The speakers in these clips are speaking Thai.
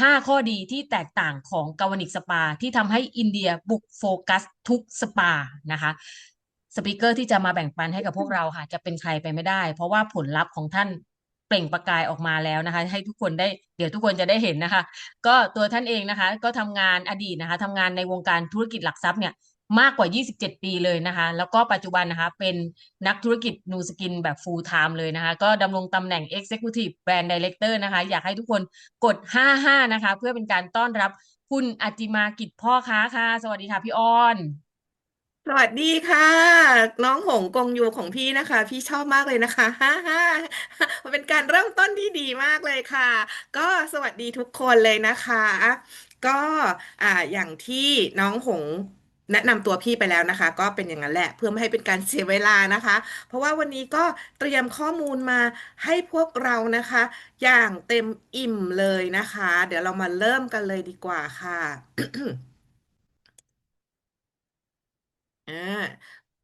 5 ข้อดีที่แตกต่างของกาวนิกสปา ที่ทำให้อินเดียบุกโฟกัสทุกสปานะคะสปิเกอร์ที่จะมาแบ่งปันให้กับพวกเราค่ะ จะเป็นใครไปไม่ได้ เพราะว่าผลลัพธ์ของท่านเปล่งประกายออกมาแล้วนะคะ ให้ทุกคนได้เดี๋ยวทุกคนจะได้เห็นนะคะ ก็ตัวท่านเองนะคะ ก็ทำงานอดีตนะคะทำงานในวงการธุรกิจหลักทรัพย์เนี่ย มากกว่า 27 ปีเลยนะคะ แล้วก็ปัจจุบันนะคะ เป็นนักธุรกิจนูสกินแบบ full time เลยนะคะ ก็ดำรงตำแหน่ง Executive Brand Director นะคะ อยากให้ทุกคนกด 55 นะคะ เพื่อเป็นการต้อนรับคุณอจิมากิจพ่อค้าค่ะ สวัสดีค่ะพี่อ้อน สวัสดีค่ะ น้องหงกงยูของพี่นะคะ พี่ชอบมากเลยนะคะฮ่าฮ่ามันเป็นการเริ่มต้นที่ดีมากเลยค่ะ ก็สวัสดีทุกคนเลยนะคะ ก็อ่าอย่างที่น้องหง แนะนำตัวพี่ไปแล้วนะคะ ก็เป็นอย่างนั้นแหละ เพื่อไม่ให้เป็นการเสียเวลานะคะ เพราะว่าวันนี้ก็เตรียมข้อมูลมาให้พวกเรานะคะ อย่างเต็มอิ่มเลยนะคะ เดี๋ยวเรามาเริ่มกันเลยดีกว่าค่ะอ่า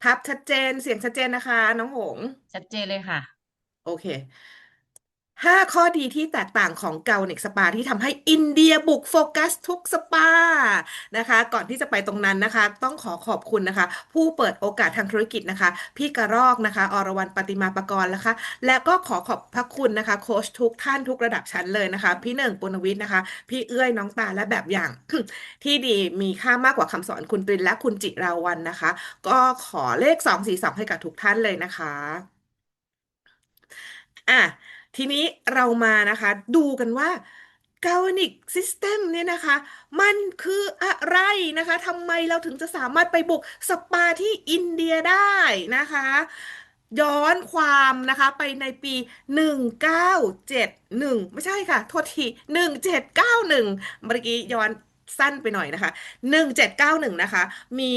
ภาพชัดเจนเสียงชัดเจนนะคะ น้องหง ชัดเจนเลยค่ะ โอเค ห้าข้อดีที่แตกต่างของเกาเน็กสปาที่ทำให้อินเดียบุกโฟกัสทุกสปานะคะ ก่อนที่จะไปตรงนั้นนะคะ ต้องขอขอบคุณนะคะ ผู้เปิดโอกาสทางธุรกิจนะคะ พี่กระรอกนะคะ อรวรรณปฏิมาปรกรณ์นะคะ และก็ขอขอบพระคุณนะคะ โค้ชทุกท่านทุกระดับชั้นเลยนะคะ พี่หนึ่งปุณวิทย์นะคะ พี่เอื้อยน้องตาและแบบอย่าง ที่ดีมีค่ามากกว่าคำสอนคุณตรินและคุณจิราวันนะคะ ก็ขอเลขสองสี่สองให้กับทุกท่านเลยนะคะ อะ ทีนี้เรามานะคะดูกันว่า Galvanic System เนี่ยนะคะ มันคืออะไรนะคะทำไมเราถึงจะสามารถไปบุกสปาที่อินเดียได้นะคะ ย้อนความนะคะไปในปี 1971 ไม่ใช่ค่ะ โทษที 1791 เมื่อกี้ย้อนสั้นไปหน่อยนะคะ 1791 นะคะ มี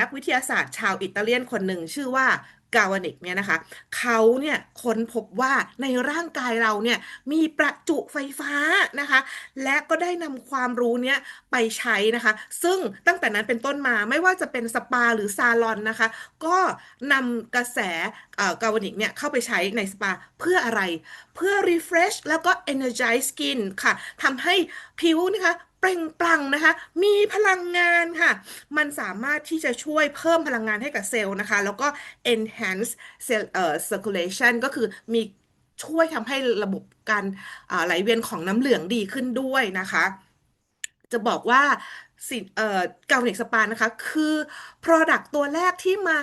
นักวิทยาศาสตร์ชาวอิตาเลียนคนหนึ่งชื่อว่า กาวานิกเนี่ยนะคะเขาเนี่ยค้นพบว่าในร่างกายเราเนี่ยมีประจุไฟฟ้านะคะ และก็ได้นำความรู้เนี้ยไปใช้นะคะ ซึ่งตั้งแต่นั้นเป็นต้นมาไม่ว่าจะเป็นสปาหรือซาลอนนะคะ ก็นำกระแสกาวานิกเนี่ยเข้าไปใช้ในสปาเพื่ออะไร เพื่อ refresh แล้วก็ energize skin ค่ะทำให้ผิวนะคะ เปล่งปลั่งนะคะ มีพลังงานค่ะ มันสามารถที่จะช่วยเพิ่มพลังงานให้กับเซลล์นะคะ แล้วก็ enhance cell เอ่อ circulation ก็คือมีช่วยทำให้ระบบการไหลเวียนของน้ำเหลืองดีขึ้นด้วยนะคะ จะบอกว่าสิเอ่อเกาเน็กสปานะคะ คือ product ตัวแรกที่มา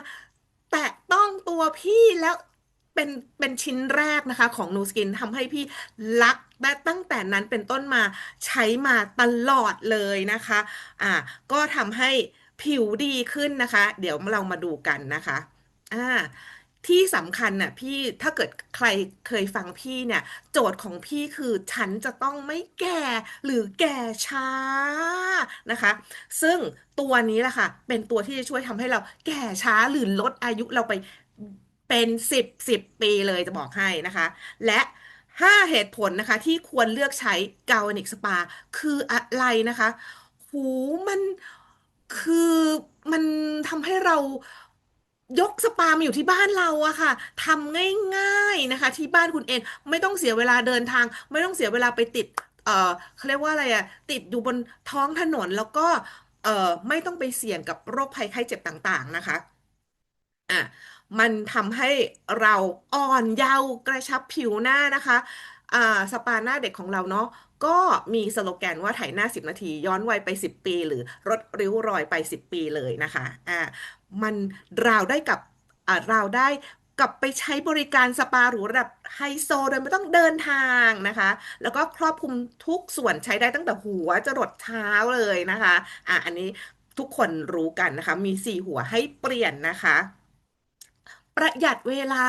แตะต้องตัวพี่แล้ว เป็นเป็นชิ้นแรกนะคะของ Nu Skin ทำให้พี่รักได้ตั้งแต่นั้นเป็นต้นมาใช้มาตลอดเลยนะคะ อ่า ก็ทำให้ผิวดีขึ้นนะคะ เดี๋ยวเรามาดูกันนะคะ อ่าที่สำคัญน่ะพี่ถ้าเกิดใครเคยฟังพี่เนี่ย โจทย์ของพี่คือฉันจะต้องไม่แก่หรือแก่ช้านะคะ ซึ่งตัวนี้แหละค่ะ เป็นตัวที่จะช่วยทำให้เราแก่ช้าหรือลดอายุเราไป เป็นสิบสิบปีเลยจะบอกให้นะคะ และห้าเหตุผลนะคะ ที่ควรเลือกใช้กาวนิกสปา คืออะไรนะคะ หูมันคือมันทำให้เรายกสปามาอยู่ที่บ้านเราอะค่ะทำง่ายๆนะคะ ที่บ้านคุณเองไม่ต้องเสียเวลาเดินทาง ไม่ต้องเสียเวลาไปติด เออเขาเรียกว่าอะไรอะติดอยู่บนท้องถนนแล้วก็เออไม่ต้องไปเสี่ยงกับโรคภัยไข้เจ็บต่างๆนะคะอะ มันทำให้เราอ่อนเยาว์กระชับผิวหน้านะคะอ่าสปาหน้าเด็กของเราเนาะก็มีสโลแกนว่าถ่ายหน้า 10 นาที ย้อนวัยไป 10 ปี หรือลดริ้วรอยไป 10 ปีเลยนะคะอ่ามันเราได้กับอ่าเราได้กลับไปใช้บริการสปาหรูระดับไฮโซโดยไม่ต้องเดินทางนะคะ แล้วก็ครอบคลุมทุกส่วนใช้ได้ตั้งแต่หัวจรดเท้าเลยนะคะอะอันนี้ทุกคนรู้กันนะคะ มีสี่หัวให้เปลี่ยนนะคะ ประหยัดเวลา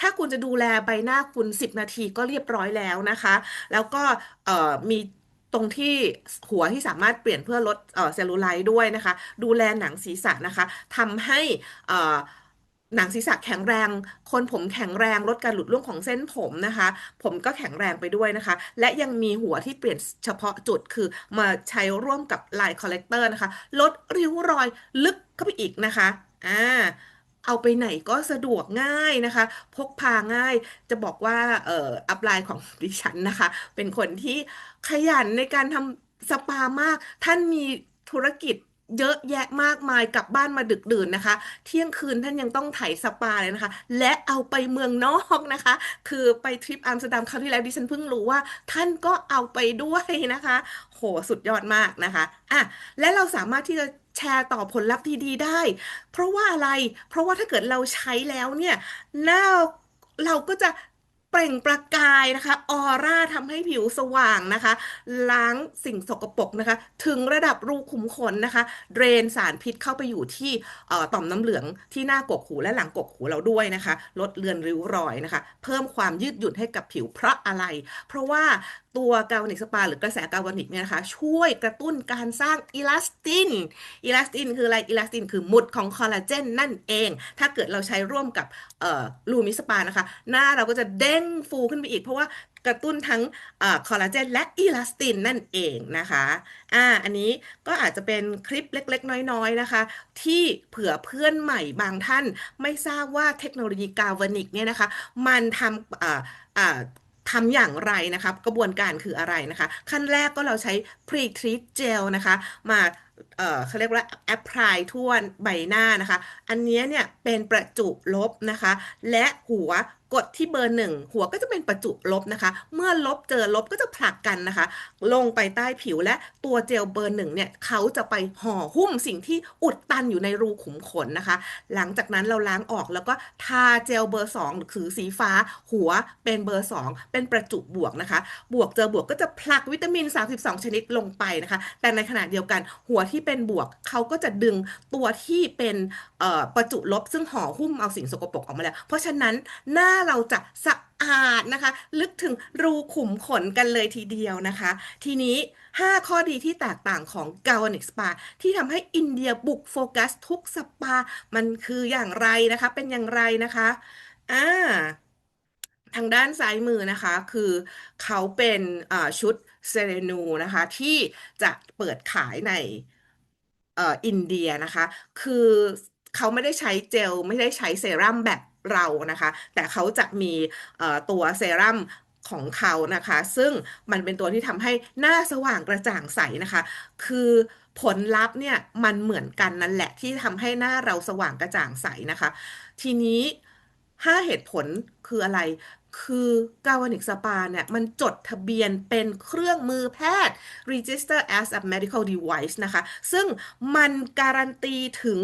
ถ้าคุณจะดูแลใบหน้าคุณ 10 นาทีก็เรียบร้อยแล้วนะคะ แล้วก็มีตรงที่หัวที่สามารถเปลี่ยนเพื่อลดเซลลูไลท์ด้วยนะคะ ดูแลหนังศีรษะนะคะทำให้หนังศีรษะแข็งแรง คนผมแข็งแรงลดการหลุดร่วงของเส้นผมนะคะ ผมก็แข็งแรงไปด้วยนะคะ และยังมีหัวที่เปลี่ยนเฉพาะจุดคือมาใช้ร่วมกับลายคอลเลกเตอร์นะคะ ลดริ้วรอยลึกเข้าไปอีกนะคะอ่า เอาไปไหนก็สะดวกง่ายนะคะ พกพาง่ายจะบอกว่าเอ่ออัพไลน์ของดิฉันนะคะ เป็นคนที่ขยันในการทำสปามาก ท่านมีธุรกิจเยอะแยะมากมายกลับบ้านมาดึกดื่นนะคะ เที่ยงคืนท่านยังต้องไถสปาเลยนะคะ และเอาไปเมืองนอกนะคะ คือไปทริปอัมสเตอร์ดัมคราวที่แล้วดิฉันเพิ่งรู้ว่า ท่านก็เอาไปด้วยนะคะ โหสุดยอดมากนะคะอะและเราสามารถที่จะ แชร์ต่อผลลัพธ์ดีๆได้ เพราะว่าอะไร เพราะว่าถ้าเกิดเราใช้แล้วเนี่ยหน้าเราก็จะ เปล่งประกายนะคะ ออร่าทำให้ผิวสว่างนะคะ ล้างสิ่งสกปรกนะคะ ถึงระดับรูขุมขนนะคะ เดรนสารพิษเข้าไปอยู่ที่ออต่อมน้ำเหลืองที่หน้ากกหูและหลังกกหูเราด้วยนะคะ ลดเลือนริ้วรอยนะคะ เพิ่มความยืดหยุ่นให้กับผิวเพราะอะไร เพราะว่าตัวกาวนิกสปาหรือกระแสกาวนิกเนี่ยนะคะ ช่วยกระตุ้นการสร้างอิลาสติน อิลาสตินคืออะไร อิลาสตินคือมุดของคอลลาเจนนั่นเอง ถ้าเกิดเราใช้ร่วมกับลูมิสปานะคะ หน้าเราก็จะเด้งฟูขึ้นไปอีก เพราะว่ากระตุ้นทั้งอคอลลาเจนและอิลาสตินนั่นเองนะคะอ่าอันนี้ก็อาจจะเป็นคลิปเล็กๆ น้อยๆนะคะ ที่เผื่อเพื่อนใหม่บางท่านไม่ทราบว่าเทคโนโลยีกาลวานิกเนี่ยนะคะ มันทำอ่าอ่าทำอย่างไรนะครับกระบวนการคืออะไรนะคะ ขั้นแรกก็เราใช้ pre treat gel นะคะ มา เอ่อเขาเรียกว่า apply ทั่วใบหน้านะคะ อันนี้เนี่ยเป็นประจุลบนะคะ และหัวกดที่เบอร์หนึ่งหัวก็จะเป็นประจุลบนะคะ เมื่อลบเจอลบก็จะผลักกันนะคะ ลงไปใต้ผิวและตัวเจลเบอร์หนึ่งเนี่ยเขาจะไปห่อหุ้มสิ่งที่อุดตันอยู่ในรูขุมขนนะคะ หลังจากนั้นเราล้างออกแล้วก็ทาเจลเบอร์สองหรือสีฟ้า หัวเป็นเบอร์สองเป็นประจุบวกนะคะ บวกเจอบวกก็จะผลักวิตามิน 32 ชนิดลงไปนะคะ แต่ในขณะเดียวกันหัวที่เป็นบวกเขาก็จะดึงตัวที่เป็นประจุลบซึ่งห่อหุ้มเอาสิ่งสกปรกออกมาแล้ว เพราะฉะนั้นหน้าเราจะสะอาดนะคะ ลึกถึงรูขุมขนกันเลยทีเดียวนะคะ ทีนี้ 5 ข้อดีที่แตกต่างของ g a l v a n i c Spa ที่ทำให้อินเดียบุกโฟกัสทุกสปา มันคืออย่างไรนะคะ เป็นอย่างไรนะคะอ่าทางด้านซ้ายมือนะคะ คือเขาเป็นชุดเซเรนูนะคะ ที่จะเปิดขายใน เอ่ออินเดียนะคะ คือเขาไม่ได้ใช้เจล ไม่ได้ใช้เซรั่มแบบเรานะคะ แต่เขาจะมีเอ่อตัวเซรั่มของเขานะคะ ซึ่งมันเป็นตัวที่ทำให้หน้าสว่างกระจ่างใสนะคะ คือผลลัพธ์เนี่ยมันเหมือนกันนั่นแหละที่ทำให้หน้าเราสว่างกระจ่างใสนะคะ ทีนี้ห้าเหตุผลคืออะไร คือกาวานิกสปาเนี่ยมันจดทะเบียนเป็นเครื่องมือแพทย์ register as a medical device นะคะ ซึ่งมันการันตีถึง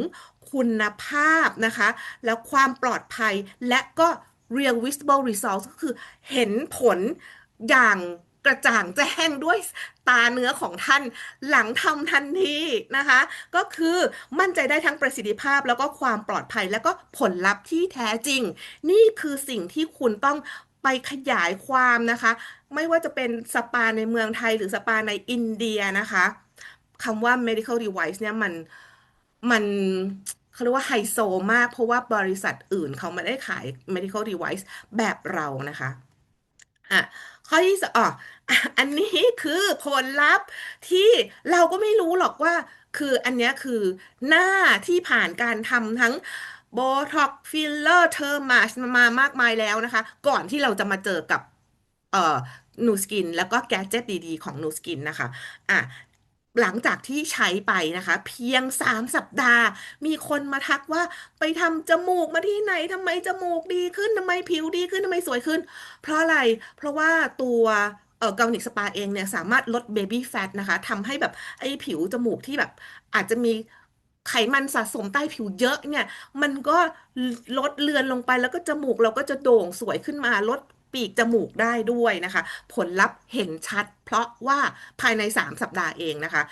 คุณภาพนะคะ แล้วความปลอดภัยและก็ real visible results ก็คือเห็นผลอย่าง กระจ่างแจ้งด้วยตาเนื้อของท่านหลังทำทันทีนะคะ ก็คือมั่นใจได้ทั้งประสิทธิภาพแล้วก็ความปลอดภัยแล้วก็ผลลัพธ์ที่แท้จริง นี่คือสิ่งที่คุณต้องไปขยายความนะคะ ไม่ว่าจะเป็นสปาในเมืองไทยหรือสปาในอินเดียนะคะคำว่า medical device เนี่ยมันมันเขาเรียกว่าไฮโซมาก เพราะว่าบริษัทอื่นเขาไม่ได้ขาย medical device แบบเรานะคะอะข้อที่สองอ๋ อันนี้คือผลลัพธ์ที่เราก็ไม่รู้หรอกว่า คืออันเนี้ยคือหน้าที่ผ่านการทำทั้งโบท็อกฟิลเลอร์เทอร์มาชมามากมายแล้วนะคะ ก่อนที่เราจะมาเจอกับ เอ่อนูสกิน แล้วก็แกเจ็ตดีๆ ของนูสกินนะคะ อะหลังจากที่ใช้ไปนะคะ เพียง3สัปดาห์ มีคนมาทักว่าไปทำจมูกมาที่ไหนทำไมจมูกดีขึ้นทำไมผิวดีขึ้นทำไมสวยขึ้น เพราะอะไร เพราะว่าตัว เอ่อเกานิกสปาเองเนี่ยสามารถลดเบบี้แฟตนะคะทำให้แบบไอ้ผิวจมูกที่แบบอาจจะมีไขมันสะสมใต้ผิวเยอะเนี่ย มันก็ลดเลือนลงไปแล้วก็จมูกเราก็จะโด่งสวยขึ้นมาลดปีกจมูกได้ด้วยนะคะ ผลลัพธ์เห็นชัด เพราะว่าภายใน 3 สัปดาห์เองนะคะ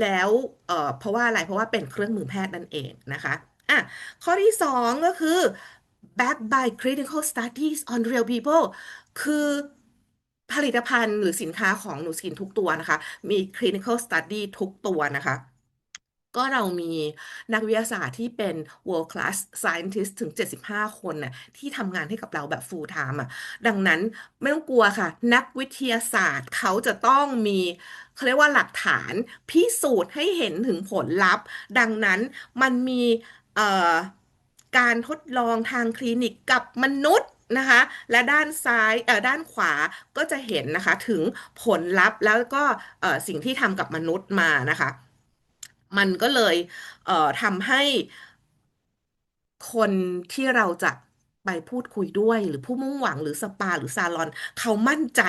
แล้วเเพราะว่าอะไรเพราะว่าเป็นเครื่องมือแพทย์นั่นเองนะคะอะข้อที่ 2 ก็คือ backed by clinical studies on real people คือ ผลิตภัณฑ์หรือสินค้าของหนูสกินทุกตัวนะคะ มี clinical study ทุกตัวนะคะก็เรามีนักวิทยาศาสตร์ที่เป็น world class scientist ถึง 75 คนน่ะที่ทำงานให้กับเราแบบ full time อะ ดังนั้นไม่ต้องกลัวค่ะ นักวิทยาศาสตร์เขาจะต้องมีเขาเรียกว่าหลักฐานพิสูจน์ให้เห็นถึงผลลัพธ์ ดังนั้นมันมีการทดลองทางคลินิกกับมนุษย์ นะคะ และด้านซ้ายเอ่อด้านขวาก็จะเห็นนะคะถึงผลลัพธ์แล้วก็เอ่อสิ่งที่ทำกับมนุษย์มานะคะ มันก็เลยเอ่อทำให้คนที่เราจะไปพูดคุยด้วยหรือผู้มุ่งหวังหรือสปาหรือซาลอน เขามั่นใจ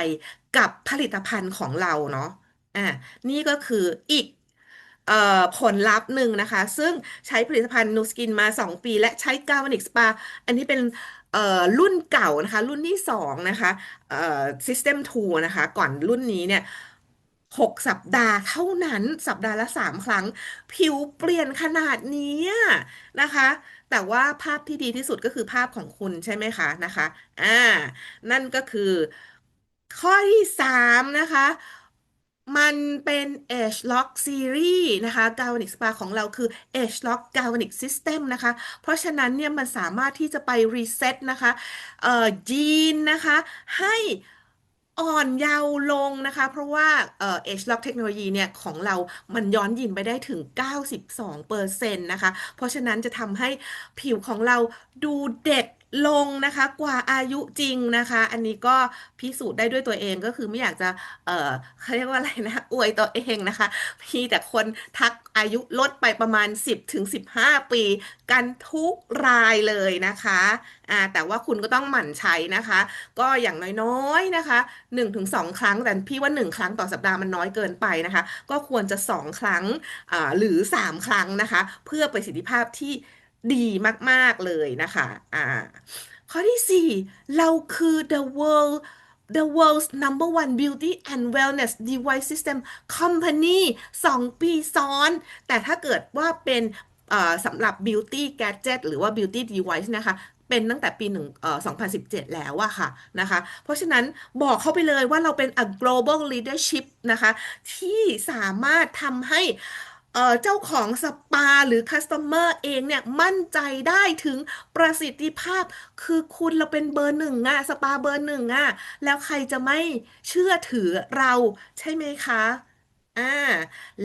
กับผลิตภัณฑ์ของเราเนาะอะนี่ก็คืออีกเอ่อผลลัพธ์หนึ่งนะคะ ซึ่งใช้ผลิตภัณฑ์นูสกินมา 2 ปี และใช้กาวนิกสปา อันนี้เป็น เอ่อรุ่นเก่านะคะ รุ่นที่2นะคะเอ่อ System 2 นะคะ ก่อนรุ่นนี้เนี่ยหกสัปดาห์เท่านั้นสัปดาห์ละสามครั้ง ผิวเปลี่ยนขนาดนี้นะคะ แต่ว่าภาพที่ดีที่สุดก็คือภาพของคุณใช่ไหมคะนะคะอ่านั่นก็คือข้อที่สามนะคะ มันเป็น Age Lock Series นะคะ Galvanic Spa ของเราคือ Age Lock Galvanic System นะคะ เพราะฉะนั้นเนี่ยมันสามารถที่จะไปรีเซ็ตนะคะเอ่อยีนนะคะ ให้อ่อนเยาว์ลงนะคะ เพราะว่าเอ่อ Age Lock เทคโนโลยีเนี่ยของเรามันย้อนยีนไปได้ถึง 92%เปอร์เซ็นต์นะคะ เพราะฉะนั้นจะทำให้ผิวของเราดูเด็ก ลงนะคะกว่าอายุจริงนะคะ อันนี้ก็พิสูจน์ได้ด้วยตัวเองก็คือไม่อยากจะ เออเขาเรียกว่าอะไรนะ อวยตัวเองนะคะมีแต่คนทักอายุลดไปประมาณ 10ถึง15 ปี กันทุกรายเลยนะคะอ่าแต่ว่าคุณก็ต้องหมั่นใช้นะคะ ก็อย่างน้อยๆนะคะ1-2ครั้งแต่พี่ว่า 1 ครั้งต่อสัปดาห์มันน้อยเกินไปนะคะ ก็ควรจะ 2 ครั้งอ่าหรือ 3 ครั้งนะคะ เพื่อประสิทธิภาพที่ ดีมาก ๆ เลยนะคะ อ่า ข้อที่4เราคือ the world the world's number one beauty and wellness device system company 2ปีซ้อน แต่ถ้าเกิดว่าเป็นอ่อสำหรับ beauty gadget หรือว่า beauty device นะคะเป็นตั้งแต่ปีหนึ่งเอ่อ2017 แล้วอะค่ะนะคะ เพราะฉะนั้นบอกเข้าไปเลยว่าเราเป็น a global leadership นะคะ ที่สามารถทำให้ เอ่อเจ้าของสปาหรือ customer เองเนี่ยมั่นใจได้ถึงประสิทธิภาพ คือคุณเราเป็นเบอร์หนึ่งอะสปาเบอร์หนึ่งอะแล้วใครจะไม่เชื่อถือเราใช่ไหมคะอ่า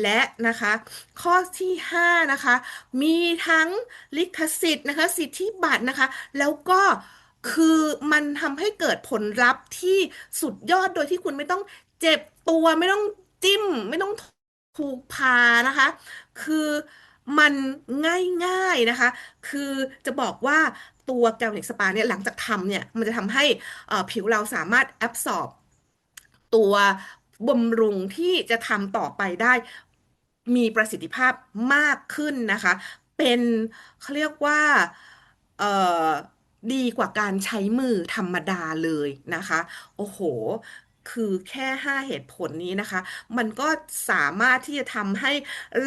และนะคะ ข้อที่ 5 นะคะ มีทั้งลิขสิทธิ์นะคะ สิทธิบัตรนะคะ แล้วก็คือมันทำให้เกิดผลลัพธ์ที่สุดยอดโดยที่คุณไม่ต้องเจ็บตัวไม่ต้องจิ้ม ไม่ต้อง ถูกพานะคะ คือมันง่ายๆนะคะ คือจะบอกว่าตัวแกลนิกสปาเนี่ยหลังจากทำเนี่ย มันจะทำให้ผิวเราสามารถแอบซอบตัวบำรุงที่จะทำต่อไปได้มีประสิทธิภาพมากขึ้นนะคะ เป็นเขาเรียกว่าเอ่อดีกว่าการใช้มือธรรมดาเลยนะคะ โอ้โห คือแค่ 5 เหตุผลนี้นะคะ มันก็สามารถที่จะทำให้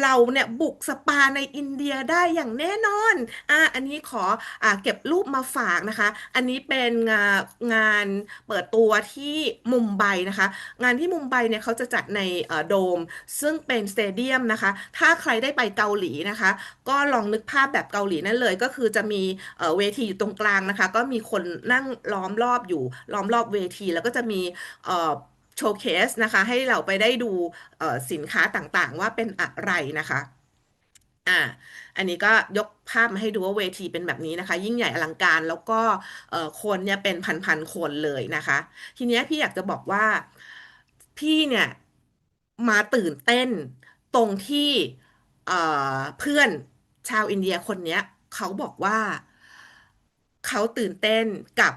เราเนี่ยบุกสปาในอินเดียได้อย่างแน่นอน อะอันนี้ขออ่าเก็บรูปมาฝากนะคะ อันนี้เป็นงานงานเปิดตัวที่มุมไบนะคะ งานที่มุมไบเนี่ยเขาจะจัดในเอ่อโดม ซึ่งเป็นสเตเดียมนะคะ ถ้าใครได้ไปเกาหลีนะคะ ก็ลองนึกภาพแบบเกาหลีนั่นเลย ก็คือจะมีเอ่อเวทีอยู่ตรงกลางนะคะ ก็มีคนนั่งล้อมรอบอยู่ล้อมรอบเวที แล้วก็จะมีเอ่อ โชว์เคสนะคะ ให้เราไปได้ดูสินค้าต่างๆ ว่าเป็นอะไรนะคะอ่าอันนี้ก็ยกภาพมาให้ดูว่าเวทีเป็นแบบนี้นะคะ ยิ่งใหญ่อลังการแล้วก็คนเนี่ยเป็นพันๆคนเลยนะคะ ทีนี้พี่อยากจะบอกว่าพี่เนี่ยมาตื่นเต้นตรงที่เอ่อเพื่อนชาวอินเดียคนเนี้ยเขาบอกว่าเขาตื่นเต้นกับ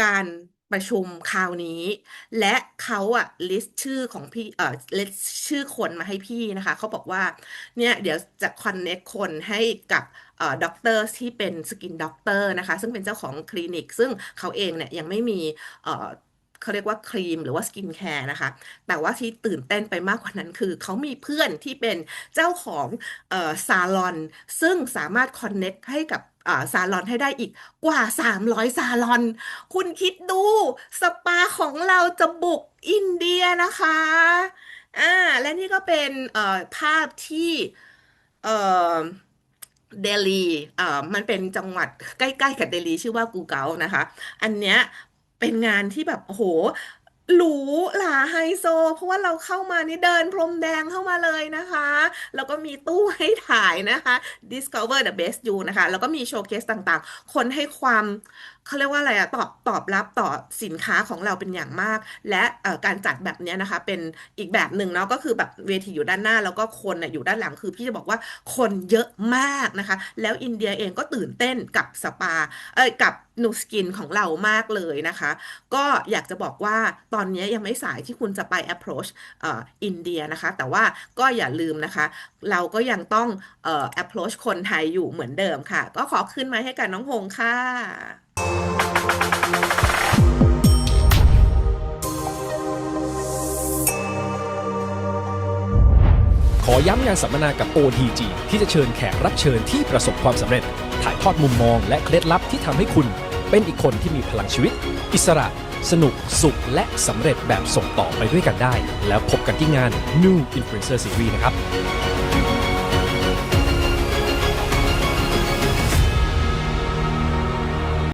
การ ประชุมคราวนี้ และเขาอะลิสต์ชื่อของพี่เอ่อลิสต์ชื่อคนมาให้พี่นะคะเขาบอกว่าเนี่ยเดี๋ยวจะคอนเน c t คนให้กับเอ่อด็อกเตอร์ที่เป็นสกินด็อกเตอร์นะคะ ซึ่งเป็นเจ้าของคลินิก ซึ่งเขาเองเนี่ยยังไม่มีเอ่อเขาเรียกว่าครีมหรือว่าสกินแคร์นะคะ แต่ว่าที่ตื่นเต้นไปมากกว่านั้นคือ เขามีเพื่อนที่เป็นเจ้าของเอ่อซาลอน ซึ่งสามารถคอนเน็กให้กับ อ่าซาลอนให้ได้อีกกว่า 300 ซาลอน คุณคิดดูสปาของเราจะบุกอินเดียนะคะอ่าและนี่ก็เป็นเอ่อภาพที่เอ่อเดลีเอ่อมันเป็นจังหวัดใกล้ๆกับเดลีชื่อว่ากูเกานะคะ อันเนี้ยเป็นงานที่แบบโอ้โห หรูหราไฮโซ เพราะว่าเราเข้ามานี่เดินพรมแดงเข้ามาเลยนะคะ แล้วก็มีตู้ให้ถ่ายนะคะ Discover the Best You นะคะ แล้วก็มีโชว์เคสต่างๆ คนให้ความ เขาเรียกว่าอะไรอะตอบตอบรับต่อสินค้าของเราเป็นอย่างมาก และเอ่อการจัดแบบเนี้ยนะคะ เป็นอีกแบบหนึ่งเนาะก็คือแบบเวทีอยู่ด้านหน้า แล้วก็คนน่ะอยู่ด้านหลังคือพี่จะบอกว่าคนเยอะมากนะคะ แล้วอินเดียเองก็ตื่นเต้นกับสปาเอ้ยกับนูสกินของเรามากเลยนะคะ ก็อยากจะบอกว่าตอนนี้ยังไม่สายที่คุณจะไป approach เอ่ออินเดียนะคะ แต่ว่าก็อย่าลืมนะคะ เราก็ยังต้องเอ่อ approach คนไทยอยู่เหมือนเดิมค่ะ ก็ขอขึ้นมาให้กับน้องหงค่ะ ขอย้ำงานสัมมนากับ OTG ที่จะเชิญแขกรับเชิญที่ประสบความสำเร็จ ถ่ายทอดมุมมองและเคล็ดลับที่ทำให้คุณ เป็นอีกคนที่มีพลังชีวิต อิสระ สนุก สุข และสำเร็จแบบส่งต่อไปด้วยกันได้ แล้วพบกันที่งาน New Influencer Series นะครับ